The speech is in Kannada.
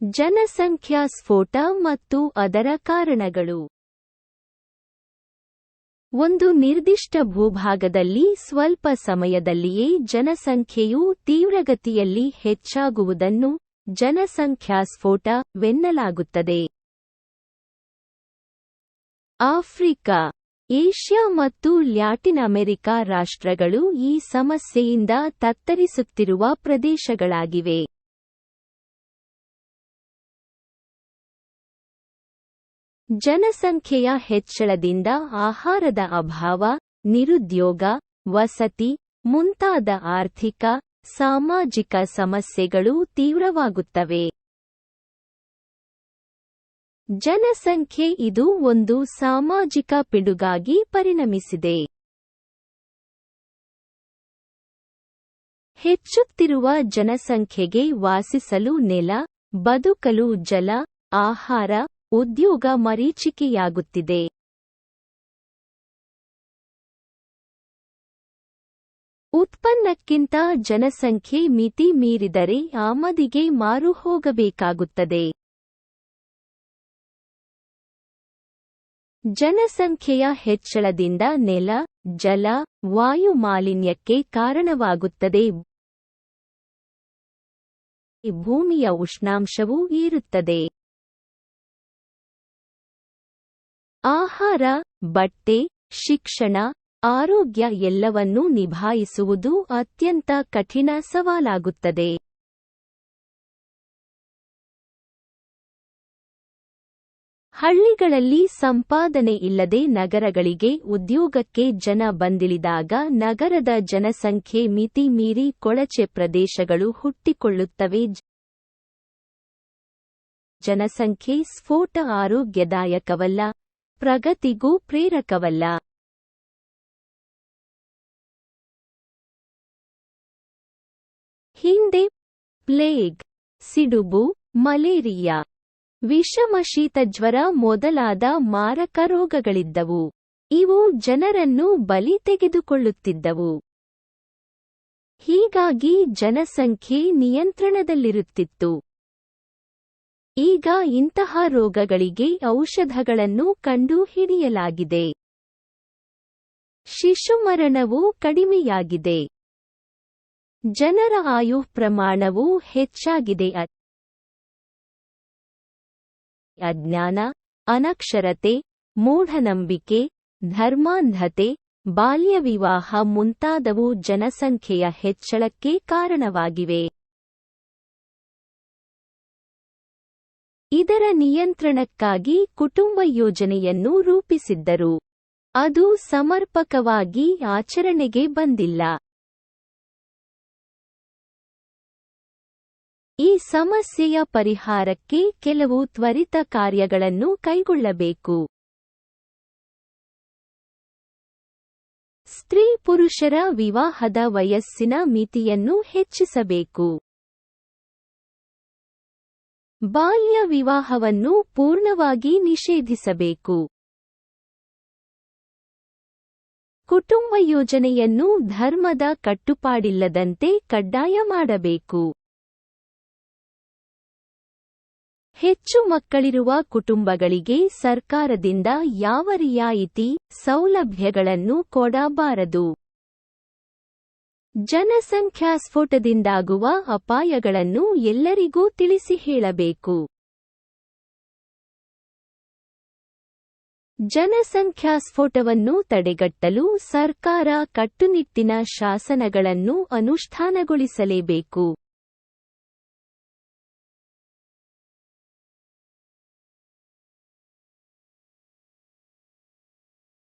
ಜನಸಂಖ್ಯಾ ಸ್ಫೋಟ ಮತ್ತು ಅದರ ಕಾರಣಗಳು. ಒಂದು ನಿರ್ದಿಷ್ಟ ಭೂಭಾಗದಲ್ಲಿ ಸ್ವಲ್ಪ ಸಮಯದಲ್ಲಿಯೇ ಜನಸಂಖ್ಯೆಯು ತೀವ್ರಗತಿಯಲ್ಲಿ ಹೆಚ್ಚಾಗುವುದನ್ನು ಜನಸಂಖ್ಯಾ ಸ್ಫೋಟವೆನ್ನಲಾಗುತ್ತದೆ ಆಫ್ರಿಕಾ, ಏಷ್ಯಾ ಮತ್ತು ಲ್ಯಾಟಿನ್ ಅಮೆರಿಕ ರಾಷ್ಟ್ರಗಳು ಈ ಸಮಸ್ಯೆಯಿಂದ ತತ್ತರಿಸುತ್ತಿರುವ ಪ್ರದೇಶಗಳಾಗಿವೆ. ಜನಸಂಖ್ಯೆಯ ಹೆಚ್ಚಳದಿಂದ ಆಹಾರದ ಅಭಾವ, ನಿರುದ್ಯೋಗ, ವಸತಿ, ಮುಂತಾದ ಆರ್ಥಿಕ, ಸಾಮಾಜಿಕ ಸಮಸ್ಯೆಗಳು ತೀವ್ರವಾಗುತ್ತವೆ. ಜನಸಂಖ್ಯೆ ಇದು ಒಂದು ಸಾಮಾಜಿಕ ಪಿಡುಗಾಗಿ ಪರಿಣಮಿಸಿದೆ. ಹೆಚ್ಚುತ್ತಿರುವ ಜನಸಂಖ್ಯೆಗೆ ವಾಸಿಸಲು ನೆಲ, ಬದುಕಲು ಜಲ, ಆಹಾರ ಉದ್ಯೋಗ ಮರೀಚಿಕೆಯಾಗುತ್ತಿದೆ. ಉತ್ಪನ್ನಕ್ಕಿಂತ ಜನಸಂಖ್ಯೆ ಮಿತಿ ಮೀರಿದರೆ ಆಮದಿಗೆ ಮಾರು ಹೋಗಬೇಕಾಗುತ್ತದೆ. ಜನಸಂಖ್ಯೆಯ ಹೆಚ್ಚಳದಿಂದ ನೆಲ, ಜಲ, ವಾಯು ಮಾಲಿನ್ಯಕ್ಕೆ ಕಾರಣವಾಗುತ್ತದೆ. ಭೂಮಿಯ ಉಷ್ಣಾಂಶವೂ ಏರುತ್ತದೆ. ಆಹಾರ, ಬಟ್ಟೆ, ಶಿಕ್ಷಣ, ಆರೋಗ್ಯ ಎಲ್ಲವನ್ನೂ ನಿಭಾಯಿಸುವುದು ಅತ್ಯಂತ ಕಠಿಣ ಸವಾಲಾಗುತ್ತದೆ. ಹಳ್ಳಿಗಳಲ್ಲಿ ಸಂಪಾದನೆ ಇಲ್ಲದೆ ನಗರಗಳಿಗೆ ಉದ್ಯೋಗಕ್ಕೆ ಜನ ಬಂದಿಳಿದಾಗ ನಗರದ ಜನಸಂಖ್ಯೆ ಮಿತಿ ಮೀರಿ ಕೊಳಚೆ ಪ್ರದೇಶಗಳು ಹುಟ್ಟಿಕೊಳ್ಳುತ್ತವೆ. ಜನಸಂಖ್ಯೆ ಸ್ಫೋಟ ಆರೋಗ್ಯದಾಯಕವಲ್ಲ. ಪ್ರಗತಿಗೂ ಪ್ರೇರಕವಲ್ಲ. ಹಿಂದೆ, ಪ್ಲೇಗ್, ಸಿಡುಬು, ಮಲೇರಿಯಾ. ವಿಷಮಶೀತಜ್ವರ ಮೊದಲಾದ ಮಾರಕ ರೋಗಗಳಿದ್ದವು. ಇವು ಜನರನ್ನು ಬಲಿ ತೆಗೆದುಕೊಳ್ಳುತ್ತಿದ್ದವು. ಹೀಗಾಗಿ ಜನಸಂಖ್ಯೆ ನಿಯಂತ್ರಣದಲ್ಲಿರುತ್ತಿತ್ತು. ಈಗ ಇಂತಹ ರೋಗಗಳಿಗೆ ಔಷಧಗಳನ್ನು ಕಂಡುಹಿಡಿಯಲಾಗಿದೆ ಶಿಶುಮರಣವು ಕಡಿಮೆಯಾಗಿದೆ. ಜನರ ಆಯು ಪ್ರಮಾಣವೂ ಹೆಚ್ಚಾಗಿದೆ. ಅಜ್ಞಾನ, ಅನಕ್ಷರತೆ, ಮೂಢನಂಬಿಕೆ, ಧರ್ಮಾಂಧತೆ, ಬಾಲ್ಯವಿವಾಹ ಮುಂತಾದವು ಜನಸಂಖ್ಯೆಯ ಹೆಚ್ಚಳಕ್ಕೆ ಕಾರಣವಾಗಿವೆ. ಇದರ ನಿಯಂತ್ರಣಕ್ಕಾಗಿ ಕುಟುಂಬ ಯೋಜನೆಯನ್ನು ರೂಪಿಸಿದ್ದರು. ಅದು ಸಮರ್ಪಕವಾಗಿ ಆಚರಣೆಗೆ ಬಂದಿಲ್ಲ. ಈ ಸಮಸ್ಯೆಯ ಪರಿಹಾರಕ್ಕೆ ಕೆಲವು ತ್ವರಿತ ಕಾರ್ಯಗಳನ್ನು ಕೈಗೊಳ್ಳಬೇಕು. ಸ್ತ್ರೀ ಪುರುಷರ ವಿವಾಹದ ವಯಸ್ಸಿನ ಮಿತಿಯನ್ನು ಹೆಚ್ಚಿಸಬೇಕು. ಬಾಲ್ಯ ವಿವಾಹವನ್ನು ಪೂರ್ಣವಾಗಿ ನಿಷೇಧಿಸಬೇಕು. ಕುಟುಂಬ ಯೋಜನೆಯನ್ನು ಧರ್ಮದ ಕಟ್ಟುಪಾಡಿಲ್ಲದಂತೆ ಕಡ್ಡಾಯ ಮಾಡಬೇಕು. ಹೆಚ್ಚು ಮಕ್ಕಳಿರುವ ಕುಟುಂಬಗಳಿಗೆ ಸರ್ಕಾರದಿಂದ ಯಾವ ರಿಯಾಯಿತಿ ಸೌಲಭ್ಯಗಳನ್ನು ಕೊಡಬಾರದು. ಜನಸಂಖ್ಯಾ ಸ್ಫೋಟದಿಂದಾಗುವ ಅಪಾಯಗಳನ್ನು ಎಲ್ಲರಿಗೂ ತಿಳಿಸಿ ಹೇಳಬೇಕು. ಜನಸಂಖ್ಯಾ ಸ್ಫೋಟವನ್ನು ತಡೆಗಟ್ಟಲು ಸರ್ಕಾರ ಕಟ್ಟುನಿಟ್ಟಿನ ಶಾಸನಗಳನ್ನು ಅನುಷ್ಠಾನಗೊಳಿಸಲೇಬೇಕು.